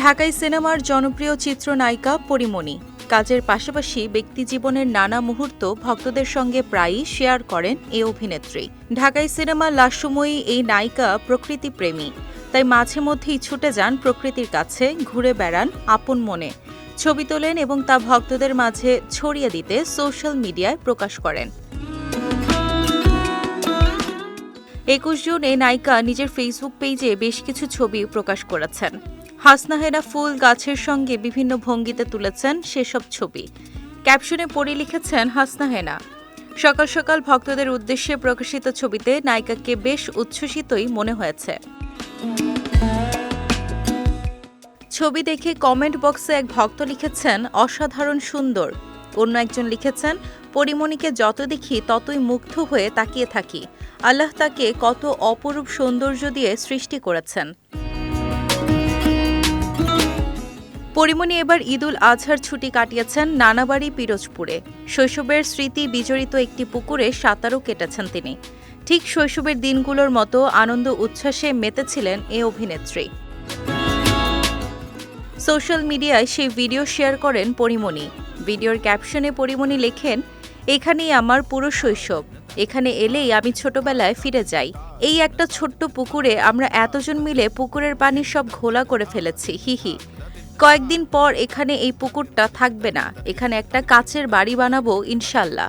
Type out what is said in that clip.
ঢাকাই সিনেমার জনপ্রিয় চিত্রনায়িকা পরিমণি। কাজের পাশাপাশি ব্যক্তিজীবনের নানা মুহূর্ত ভক্তদের সঙ্গে প্রায়ই শেয়ার করেন এই অভিনেত্রী। ঢাকাই সিনেমার লাস্যময়ী এই নায়িকা প্রকৃতিপ্রেমী তাই মাঝে মধ্যেই ছুটে যান প্রকৃতির কাছে, ঘুরে বেড়ান আপন মনে। ছবি তোলেন এবং তা ভক্তদের মাঝে ছড়িয়ে দিতে সোশ্যাল মিডিয়ায় প্রকাশ করেন। একুশ জুন এই নায়িকা নিজের ফেসবুক পেজে বেশ কিছু ছবি প্রকাশ করেছেন। হাসনাহেনা ফুল গাছের সঙ্গে বিভিন্ন ভঙ্গিতে তুলেছেন সেসব ছবি। ক্যাপশনে পড়ে লিখেছেন হাসনাহেনা সকাল সকাল ভক্তদের উদ্দেশ্যে প্রকাশিত ছবিতে নায়িকাকে বেশ উচ্ছ্বসিতই মনে হয়েছে। ছবি দেখে কমেন্ট বক্সে এক ভক্ত লিখেছেন, অসাধারণ সুন্দর। অন্য একজন লিখেছেন, পরিমণিকে যত দেখি ততই মুগ্ধ হয়ে তাকিয়ে থাকি। আল্লাহ তাকে কত অপরূপ সৌন্দর্য দিয়ে সৃষ্টি করেছেন। পরিমণি এবার ঈদুল আজহার ছুটি কাটিয়েছেন নানাবাড়ি পিরোজপুরে। শৈশবের স্মৃতি বিজড়িত একটি পুকুরে সাঁতারও কেটেছেন তিনি। ঠিক শৈশবের দিনগুলোর মতো আনন্দ উচ্ছ্বাসে মেতেছিলেন এ অভিনেত্রী। সোশ্যাল মিডিয়ায় সেই ভিডিও শেয়ার করেন পরিমণি। ভিডিওর ক্যাপশনে পরিমণি লেখেন, এখানেই আমার পুরো শৈশব। এখানে এলেই আমি ছোটবেলায় ফিরে যাই। এই একটা ছোট্ট পুকুরে আমরা এতজন মিলে পুকুরের পানি সব ঘোলা করে ফেলেছি। হি হি। কয়েকদিন পর এখানে এই পুকুরটা থাকবে না। এখানে একটা কাচের বাড়ি বানাবো ইনশাল্লাহ।